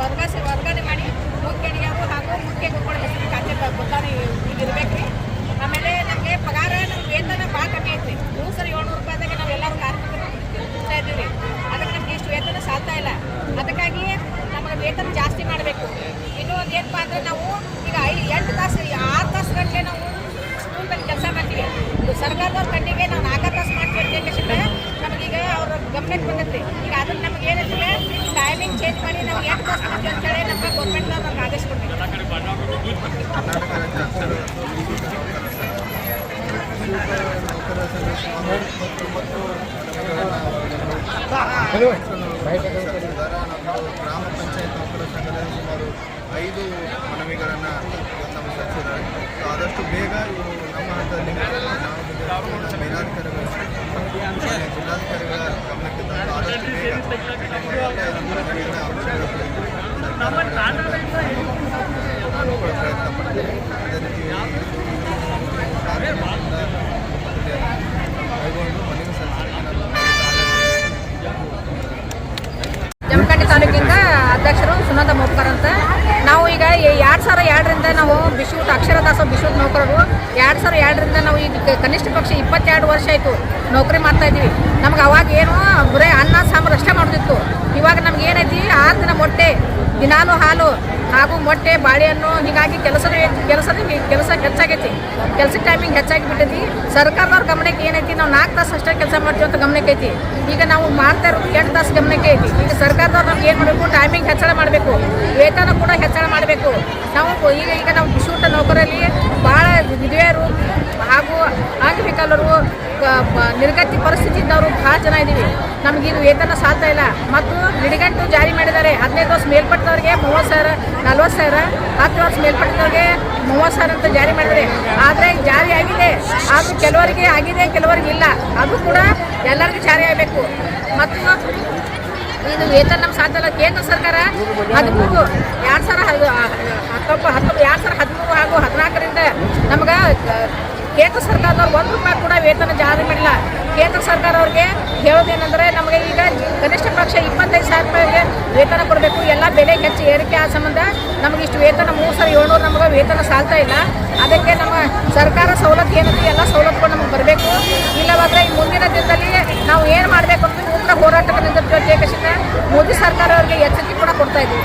ವರ್ಗ ವರ್ಗಾವಣೆ ಮಾಡಿ ಮುಖ್ಯಣಿಯರು ಹಾಗೂ ಮುಖ್ಯ ಗುಂಪುಗಳ ಹೆಸರು ಖಾತೆ ಬದಲಾವಣೆ ಈಗ ಇರ್ಬೇಕ್ರಿ ಆಮೇಲೆ ನಮಗೆ ಪಗಾರ ನಮ್ಮ ವೇತನ ಭಾಳ ಕಮ್ಮಿ ಐತ್ರಿ. ಮೂರು ಸರಿ ಏಳ್ನೂರು ರೂಪಾಯಿದಾಗ ನಾವು ಎಲ್ಲರೂ ಕಾರ್ಮಿಕರು ಇದ್ದೀವಿ ಅದಕ್ಕೆ ನಮ್ಗೆ ಇಷ್ಟು ವೇತನ ಸಾಧ್ತಾ ಇಲ್ಲ. ಅದಕ್ಕಾಗಿ ನಮಗೆ ವೇತನ ಜಾಸ್ತಿ ಮಾಡಬೇಕು. ಇನ್ನೂ ಒಂದು ಏನಪ್ಪ ಅಂದರೆ ನಾವು ಈಗ ಐದು ಎಂಟು ತಾಸು ಆರು ತಾಸು ಗಂಟೆ ನಾವು ಸ್ಕೂಲ್ನಲ್ಲಿ ಕೆಲಸ ಮಾಡ್ತೀವಿ. ಸರ್ಕಾರದವ್ರ ಕಣ್ಣಿಗೆ ನಾವು ನಾಲ್ಕು ತಾಸು ಮಾಡ್ತೀವಿ ಅಂತ ನಮಗೀಗ ಅವ್ರ ಗಮನಕ್ಕೆ ಬಂದೈತಿ ಈಗ ಅದನ್ನು ನಮ್ಗೆ ಏನಂದ್ರೆ ಟೈಮಿಂಗ್ ಚೇಂಜ್ ಮಾಡಿ ನಾವು ಮಾಡ್ತೀವಿ ಗೌರ್ಮೆಂಟ್ ನಮ್ಗೆ ಆದೇಶ ಗ್ರಾಮ ಪಂಚಾಯತ್ ನೌಕರ ಸಂಘದಲ್ಲಿ ಸುಮಾರು ಐದು ಮನವಿಗಳನ್ನು ನಮ್ಮ ಸಲ್ಲಿಸಿದ್ದಾರೆ ಆದಷ್ಟು ಬೇಗ ಇವರು ನಮ್ಮ ಹಂತದಲ್ಲಿ ಸಾವಿರ ಎರಡರಿಂದ ನಾವು ಬಿಶೂಟ್ ಅಕ್ಷರದಾಸ ಬಿಶೂಟ್ ನೌಕರರು. ಎರಡು ಸಾವಿರ ಎರಡರಿಂದ ನಾವು ಈಗ ಕನಿಷ್ಠ ಪಕ್ಷ ಇಪ್ಪತ್ತೆರಡು ವರ್ಷ ಆಯಿತು ನೌಕರಿ ಮಾಡ್ತಾ ಇದ್ದೀವಿ. ನಮ್ಗೆ ಅವಾಗ ಏನು ಬರೀ ಅನ್ನ, ಸಾಂಬಾರು ಅಷ್ಟೇ ಮಾಡೋದಿತ್ತು. ಇವಾಗ ನಮ್ಗೆ ಏನೈತಿ? ಆರು ದಿನ ಮೊಟ್ಟೆ, ದಿನಾಲು ಹಾಲು ಹಾಗೂ ಮೊಟ್ಟೆ, ಬಾಳೆಹಣ್ಣು, ಹೀಗಾಗಿ ಕೆಲಸದ ಕೆಲಸದ ಕೆಲಸ ಹೆಚ್ಚಾಗೈತಿ. ಕೆಲಸದ ಟೈಮಿಂಗ್ ಹೆಚ್ಚಾಗಿ ಬಿಟ್ಟೈತಿ ಸರ್ಕಾರದವ್ರ ಗಮನಕ್ಕೆ ಏನೈತಿ? ನಾವು ನಾಲ್ಕು ತಾಸು ಅಷ್ಟೇ ಕೆಲಸ ಮಾಡ್ತೀವಿ ಅಂತ ಗಮನಕ್ಕೆ ಐತಿ. ಈಗ ನಾವು ಮಾಡ್ತಾ ಇರೋದು ಎಂಟು ತಾಸು ಗಮನಕ್ಕೆ ಐತಿ. ಈಗ ಸರ್ಕಾರದವ್ರು ನಮ್ಗೆ ಏನು ಮಾಡಬೇಕು? ಟೈಮಿಂಗ್ ಹೆಚ್ಚಳ ಮಾಡಬೇಕು. ವೇತನ ಕೂಡ ಹೆಚ್ಚಳ ಮಾಡಬೇಕು. ನಾವು ಈಗ ಈಗ ನಾವು ಶೂಟ ನೌಕರಲ್ಲಿ ಭಾಳ ಜನ ಇದ್ದೀವಿ ನಮ್ಗೆ ಇದು ವೇತನ ಸಾಲ್ತಾ ಇಲ್ಲ. ಮತ್ತು ನಿಡಿಗಂಟು ಜಾರಿ ಮಾಡಿದ್ದಾರೆ. ಹದಿನೈದು ವರ್ಷ ಮೇಲ್ಪಟ್ಟವ್ರಿಗೆ ಮೂವತ್ತು ಸಾವಿರ, ನಲ್ವತ್ತು ಸಾವಿರ, ಹತ್ತು ವರ್ಷ ಮೇಲ್ಪಟ್ಟವ್ರಿಗೆ ಮೂವತ್ತು ಸಾವಿರ ಅಂತ ಜಾರಿ ಮಾಡಿದರೆ ಆದರೆ ಜಾರಿ ಆಗಿದೆ. ಅದು ಕೆಲವರಿಗೆ ಆಗಿದೆ, ಕೆಲವರಿಗೆ ಇಲ್ಲ. ಅದು ಕೂಡ ಎಲ್ಲರಿಗೂ ಜಾರಿ ಆಗಬೇಕು. ಮತ್ತು ಇದು ವೇತನ ನಮ್ಮ ಸಾಧ್ಯ ಕೇಂದ್ರ ಸರ್ಕಾರ ಹದಿಮೂರು, ಎರಡು ಸಾವಿರ ಹತ್ತೊಂಬತ್ತು ಹತ್ತೊಂಬತ್ತು ಎರಡು ಸಾವಿರ ಹದಿಮೂರು ಹಾಗೂ ಹದಿನಾಲ್ಕರಿಂದ ನಮ್ಗೆ ಕೇಂದ್ರ ಸರ್ಕಾರದವ್ರು ಒಂದು ರೂಪಾಯಿ ಕೂಡ ವೇತನ ಜಾರಿ ಮಾಡಿಲ್ಲ. ಕೇಂದ್ರ ಸರ್ಕಾರ ಅವ್ರಿಗೆ ಹೇಳೋದೇನೆಂದರೆ ನಮಗೆ ಈಗ ಕನಿಷ್ಠ ಪಕ್ಷ ಇಪ್ಪತ್ತೈದು ಸಾವಿರ ರೂಪಾಯಿಗೆ ವೇತನ ಕೊಡಬೇಕು. ಎಲ್ಲ ಬೆಲೆ ಹೆಚ್ಚು ಏರಿಕೆ ಆ ಸಂಬಂಧ ನಮಗೆ ಇಷ್ಟು ವೇತನ ಮೂರು ಸಾವಿರ ಏಳ್ನೂರು ನಮಗೆ ವೇತನ ಸಾಲ್ತಾ ಇಲ್ಲ. ಅದಕ್ಕೆ ನಮ್ಮ ಸರ್ಕಾರ ಸವಲತ್ತು ಏನಿದೆ ಎಲ್ಲ ಸವಲತ್ತುಗಳು ನಮಗೆ ಬರಬೇಕು. ಇಲ್ಲವಾದರೆ ಈ ಮುಂದಿನ ದಿನದಲ್ಲಿ ನಾವು ಏನು ಮಾಡಬೇಕು ಅಂತ ಉಗ್ರ ಹೋರಾಟಕ್ಕೆ ನಿಂತಿರ್ತೀವಿ ಮೋದಿ ಸರ್ಕಾರ ಅವರಿಗೆ ಎಚ್ಚರಿಕೆ ಕೂಡ ಕೊಡ್ತಾ ಇದ್ದೀವಿ.